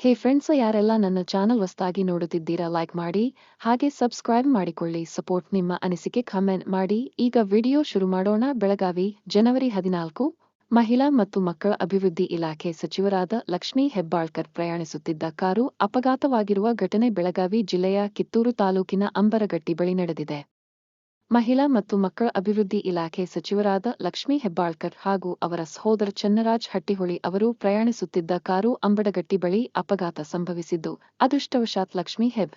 ಹೇ friends ಯಾರೆಲ್ಲ ನನ್ನ channel ಹೊಸದಾಗಿ ನೋಡುತ್ತಿದ್ದೀರಾ ಲೈಕ್ ಮಾಡಿ, ಹಾಗೆ ಸಬ್ಸ್ಕ್ರೈಬ್ ಮಾಡಿಕೊಳ್ಳಿ ಸಪೋರ್ಟ್ ನಿಮ್ಮ ಅನಿಸಿಕೆ ಕಮೆಂಟ್ ಮಾಡಿ. ಈಗ ವಿಡಿಯೋ ಶುರು ಮಾಡೋಣ. ಬೆಳಗಾವಿ, ಜನವರಿ ಹದಿನಾಲ್ಕು, ಮಹಿಳಾ ಮತ್ತು ಮಕ್ಕಳ ಅಭಿವೃದ್ಧಿ ಇಲಾಖೆ ಸಚಿವರಾದ ಲಕ್ಷ್ಮೀ ಹೆಬ್ಬಾಳ್ಕರ್ ಪ್ರಯಾಣಿಸುತ್ತಿದ್ದ ಕಾರು ಅಪಘಾತವಾಗಿರುವ ಘಟನೆ ಬೆಳಗಾವಿ ಜಿಲ್ಲೆಯ ಕಿತ್ತೂರು ತಾಲೂಕಿನ ಅಂಬರಗಟ್ಟಿ ಬಳಿ ನಡೆದಿದೆ. ಮಹಿಳಾ ಮತ್ತು ಮಕ್ಕಳ ಅಭಿವೃದ್ಧಿ ಇಲಾಖೆ ಸಚಿವರಾದ ಲಕ್ಷ್ಮೀ ಹೆಬ್ಬಾಳ್ಕರ್ ಹಾಗೂ ಅವರ ಸಹೋದರ ಚನ್ನರಾಜ್ ಹಟ್ಟಿಹೊಳಿ ಅವರು ಪ್ರಯಾಣಿಸುತ್ತಿದ್ದ ಕಾರು ಅಂಬಡಗಟ್ಟಿ ಬಳಿ ಅಪಘಾತ ಸಂಭವಿಸಿದ್ದು, ಅದೃಷ್ಟವಶಾತ್ ಲಕ್ಷ್ಮೀ ಹೆಬ್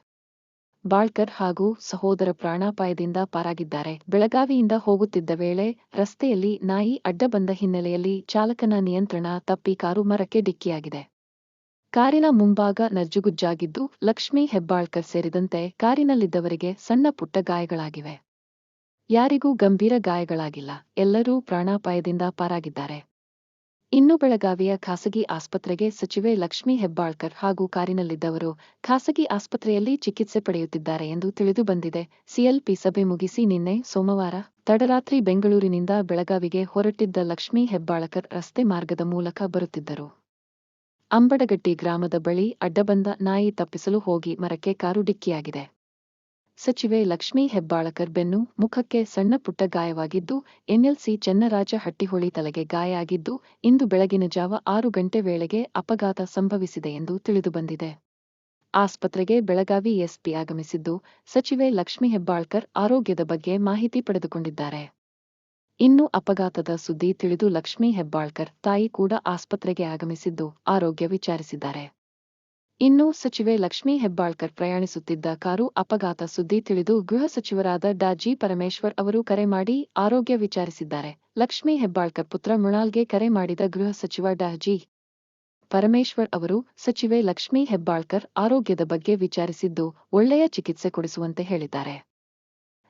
ಬಾಳ್ಕರ್ ಹಾಗೂ ಸಹೋದರ ಪ್ರಾಣಾಪಾಯದಿಂದ ಪಾರಾಗಿದ್ದಾರೆ. ಬೆಳಗಾವಿಯಿಂದ ಹೋಗುತ್ತಿದ್ದ ವೇಳೆ ರಸ್ತೆಯಲ್ಲಿ ನಾಯಿ ಅಡ್ಡ ಬಂದ ಹಿನ್ನೆಲೆಯಲ್ಲಿ ಚಾಲಕನ ನಿಯಂತ್ರಣ ತಪ್ಪಿ ಕಾರು ಮರಕ್ಕೆ ಡಿಕ್ಕಿಯಾಗಿದೆ. ಕಾರಿನ ಮುಂಭಾಗ ನಜ್ಜುಗುಜ್ಜಾಗಿದ್ದು, ಲಕ್ಷ್ಮೀ ಹೆಬ್ಬಾಳ್ಕರ್ ಸೇರಿದಂತೆ ಕಾರಿನಲ್ಲಿದ್ದವರಿಗೆ ಸಣ್ಣ ಪುಟ್ಟ ಗಾಯಗಳಾಗಿವೆ. ಯಾರಿಗೂ ಗಂಭೀರ ಗಾಯಗಳಾಗಿಲ್ಲ. ಎಲ್ಲರೂ ಪ್ರಾಣಾಪಾಯದಿಂದ ಪಾರಾಗಿದ್ದಾರೆ. ಇನ್ನು ಬೆಳಗಾವಿಯ ಖಾಸಗಿ ಆಸ್ಪತ್ರೆಗೆ ಸಚಿವೆ ಲಕ್ಷ್ಮೀ ಹೆಬ್ಬಾಳ್ಕರ್ ಹಾಗೂ ಕಾರಿನಲ್ಲಿದ್ದವರು ಖಾಸಗಿ ಆಸ್ಪತ್ರೆಯಲ್ಲಿ ಚಿಕಿತ್ಸೆ ಪಡೆಯುತ್ತಿದ್ದಾರೆ ಎಂದು ತಿಳಿದು ಬಂದಿದೆ. ಸಿಎಲ್ಪಿ ಸಭೆ ಮುಗಿಸಿ ನಿನ್ನೆ ಸೋಮವಾರ ತಡರಾತ್ರಿ ಬೆಂಗಳೂರಿನಿಂದ ಬೆಳಗಾವಿಗೆ ಹೊರಟಿದ್ದ ಲಕ್ಷ್ಮೀ ಹೆಬ್ಬಾಳ್ಕರ್ ರಸ್ತೆ ಮಾರ್ಗದ ಮೂಲಕ ಬರುತ್ತಿದ್ದರು. ಅಂಬಡಗಟ್ಟಿ ಗ್ರಾಮದ ಬಳಿ ಅಡ್ಡಬಂದ ನಾಯಿ ತಪ್ಪಿಸಲು ಹೋಗಿ ಮರಕ್ಕೆ ಕಾರು ಡಿಕ್ಕಿಯಾಗಿದೆ. ಸಚಿವೆ ಲಕ್ಷ್ಮೀ ಹೆಬ್ಬಾಳಕರ್ ಬೆನ್ನು ಮುಖಕ್ಕೆ ಸಣ್ಣ ಪುಟ್ಟ ಗಾಯವಾಗಿದ್ದು, ಎನ್ಎಲ್ಸಿ ಚನ್ನರಾಜ ಹಟ್ಟಿಹೊಳಿ ತಲೆಗೆ ಗಾಯ ಆಗಿದ್ದು ಇಂದು ಬೆಳಗಿನ ಜಾವ ಆರು ಗಂಟೆ ವೇಳೆಗೆ ಅಪಘಾತ ಸಂಭವಿಸಿದೆ ಎಂದು ತಿಳಿದುಬಂದಿದೆ. ಆಸ್ಪತ್ರೆಗೆ ಬೆಳಗಾವಿ ಎಸ್ಪಿ ಆಗಮಿಸಿದ್ದು, ಸಚಿವೆ ಲಕ್ಷ್ಮೀ ಹೆಬ್ಬಾಳ್ಕರ್ ಆರೋಗ್ಯದ ಬಗ್ಗೆ ಮಾಹಿತಿ ಪಡೆದುಕೊಂಡಿದ್ದಾರೆ. ಇನ್ನು ಅಪಘಾತದ ಸುದ್ದಿ ತಿಳಿದು ಲಕ್ಷ್ಮೀ ಹೆಬ್ಬಾಳ್ಕರ್ ತಾಯಿ ಕೂಡ ಆಸ್ಪತ್ರೆಗೆ ಆಗಮಿಸಿದ್ದು, ಆರೋಗ್ಯ ವಿಚಾರಿಸಿದ್ದಾರೆ. ಇನ್ನು ಸಚಿವೆ ಲಕ್ಷ್ಮೀ ಹೆಬ್ಬಾಳ್ಕರ್ ಪ್ರಯಾಣಿಸುತ್ತಿದ್ದ ಕಾರು ಅಪಘಾತ ಸುದ್ದಿ ತಿಳಿದು ಗೃಹ ಸಚಿವರಾದ ಡಾ ಜಿ ಪರಮೇಶ್ವರ್ ಅವರು ಕರೆ ಮಾಡಿ ಆರೋಗ್ಯ ವಿಚಾರಿಸಿದ್ದಾರೆ. ಲಕ್ಷ್ಮೀ ಹೆಬ್ಬಾಳ್ಕರ್ ಪುತ್ರ ಮೃಣಾಲ್ಗೆ ಕರೆ ಮಾಡಿದ ಗೃಹ ಸಚಿವ ಡಾ ಜಿ ಪರಮೇಶ್ವರ್ ಅವರು, ಸಚಿವೆ ಲಕ್ಷ್ಮೀ ಹೆಬ್ಬಾಳ್ಕರ್ ಆರೋಗ್ಯದ ಬಗ್ಗೆ ವಿಚಾರಿಸಿದ್ದು ಒಳ್ಳೆಯ ಚಿಕಿತ್ಸೆ ಕೊಡಿಸುವಂತೆ ಹೇಳಿದ್ದಾರೆ.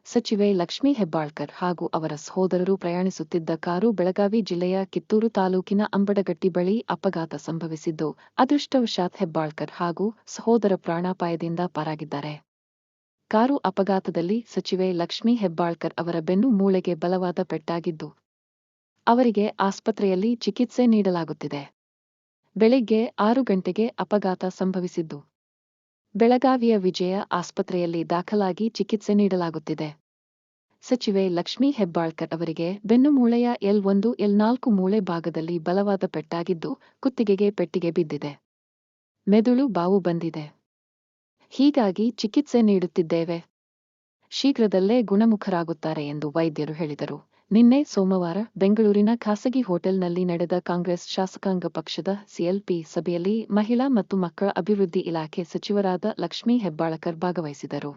ಸಚಿವೆ ಲಕ್ಷ್ಮೀ ಹೆಬ್ಬಾಳ್ಕರ್ ಹಾಗೂ ಅವರ ಸಹೋದರರು ಪ್ರಯಾಣಿಸುತ್ತಿದ್ದ ಕಾರು ಬೆಳಗಾವಿ ಜಿಲ್ಲೆಯ ಕಿತ್ತೂರು ತಾಲೂಕಿನ ಅಂಬಡಗಟ್ಟಿ ಬಳಿ ಅಪಘಾತ ಸಂಭವಿಸಿದ್ದು, ಅದೃಷ್ಟವಶಾತ್ ಹೆಬ್ಬಾಳ್ಕರ್ ಹಾಗೂ ಸಹೋದರ ಪ್ರಾಣಾಪಾಯದಿಂದ ಪಾರಾಗಿದ್ದಾರೆ. ಕಾರು ಅಪಘಾತದಲ್ಲಿ ಸಚಿವೆ ಲಕ್ಷ್ಮೀ ಹೆಬ್ಬಾಳ್ಕರ್ ಅವರ ಬೆನ್ನು ಮೂಳೆಗೆ ಬಲವಾದ ಪೆಟ್ಟಾಗಿದ್ದು, ಅವರಿಗೆ ಆಸ್ಪತ್ರೆಯಲ್ಲಿ ಚಿಕಿತ್ಸೆ ನೀಡಲಾಗುತ್ತಿದೆ. ಬೆಳಿಗ್ಗೆ ಆರು ಗಂಟೆಗೆ ಅಪಘಾತ ಸಂಭವಿಸಿದ್ದು ಬೆಳಗಾವಿಯ ವಿಜಯ ಆಸ್ಪತ್ರೆಯಲ್ಲಿ ದಾಖಲಾಗಿ ಚಿಕಿತ್ಸೆ ನೀಡಲಾಗುತ್ತಿದೆ. ಸಚಿವೆ ಲಕ್ಷ್ಮೀ ಹೆಬ್ಬಾಳ್ಕರ್ ಅವರಿಗೆ ಬೆನ್ನು ಮೂಳೆಯ ಎಲ್ ಒಂದು, ಎಲ್ ನಾಲ್ಕು ಮೂಳೆ ಭಾಗದಲ್ಲಿ ಬಲವಾದ ಪೆಟ್ಟಾಗಿದ್ದು ಕುತ್ತಿಗೆಗೆ ಪೆಟ್ಟಿಗೆ ಬಿದ್ದಿದೆ. ಮೆದುಳು ಬಾವು ಬಂದಿದೆ. ಹೀಗಾಗಿ ಚಿಕಿತ್ಸೆ ನೀಡುತ್ತಿದ್ದೇವೆ. ಶೀಘ್ರದಲ್ಲೇ ಗುಣಮುಖರಾಗುತ್ತಾರೆ ಎಂದು ವೈದ್ಯರು ಹೇಳಿದರು. ನಿನ್ನೆ ಸೋಮವಾರ ಬೆಂಗಳೂರಿನ ಖಾಸಗಿ ಹೋಟೆಲ್ನಲ್ಲಿ ನಡೆದ ಕಾಂಗ್ರೆಸ್ ಶಾಸಕಾಂಗ ಪಕ್ಷದ ಸಿಎಲ್ಪಿ ಸಭೆಯಲ್ಲಿ ಮಹಿಳಾ ಮತ್ತು ಮಕ್ಕಳ ಅಭಿವೃದ್ಧಿ ಇಲಾಖೆ ಸಚಿವರಾದ ಲಕ್ಷ್ಮೀ ಹೆಬ್ಬಾಳಕರ್ ಭಾಗವಹಿಸಿದರು.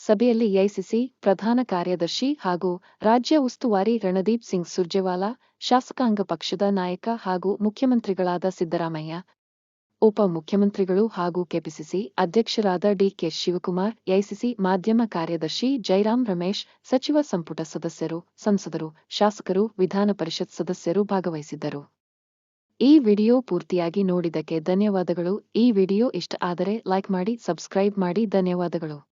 ಸಭೆಯಲ್ಲಿ ಎಐಸಿಸಿ ಪ್ರಧಾನ ಕಾರ್ಯದರ್ಶಿ ಹಾಗೂ ರಾಜ್ಯ ಉಸ್ತುವಾರಿ ರಣದೀಪ್ ಸಿಂಗ್ ಸುರ್ಜೇವಾಲಾ, ಶಾಸಕಾಂಗ ಪಕ್ಷದ ನಾಯಕ ಹಾಗೂ ಮುಖ್ಯಮಂತ್ರಿಗಳಾದ ಸಿದ್ದರಾಮಯ್ಯ ಉಪ ಮುಖ್ಯಮಂತ್ರಿಗಳು ಹಾಗೂ ಕೆಪಿಸಿಸಿ ಅಧ್ಯಕ್ಷರಾದ ಡಿಕೆ ಶಿವಕುಮಾರ್, ಎಐಸಿಸಿ ಮಾಧ್ಯಮ ಕಾರ್ಯದರ್ಶಿ ಜೈರಾಮ್ ರಮೇಶ್, ಸಚಿವ ಸಂಪುಟ ಸದಸ್ಯರು, ಸಂಸದರು, ಶಾಸಕರು, ವಿಧಾನ ಪರಿಷತ್ ಸದಸ್ಯರು ಭಾಗವಹಿಸಿದ್ದರು. ಈ ವಿಡಿಯೋ ಪೂರ್ತಿಯಾಗಿ ನೋಡಿದಕ್ಕೆ ಧನ್ಯವಾದಗಳು. ಈ ವಿಡಿಯೋ ಇಷ್ಟ ಆದರೆ ಲೈಕ್ ಮಾಡಿ, ಸಬ್ಸ್ಕ್ರೈಬ್ ಮಾಡಿ. ಧನ್ಯವಾದಗಳು.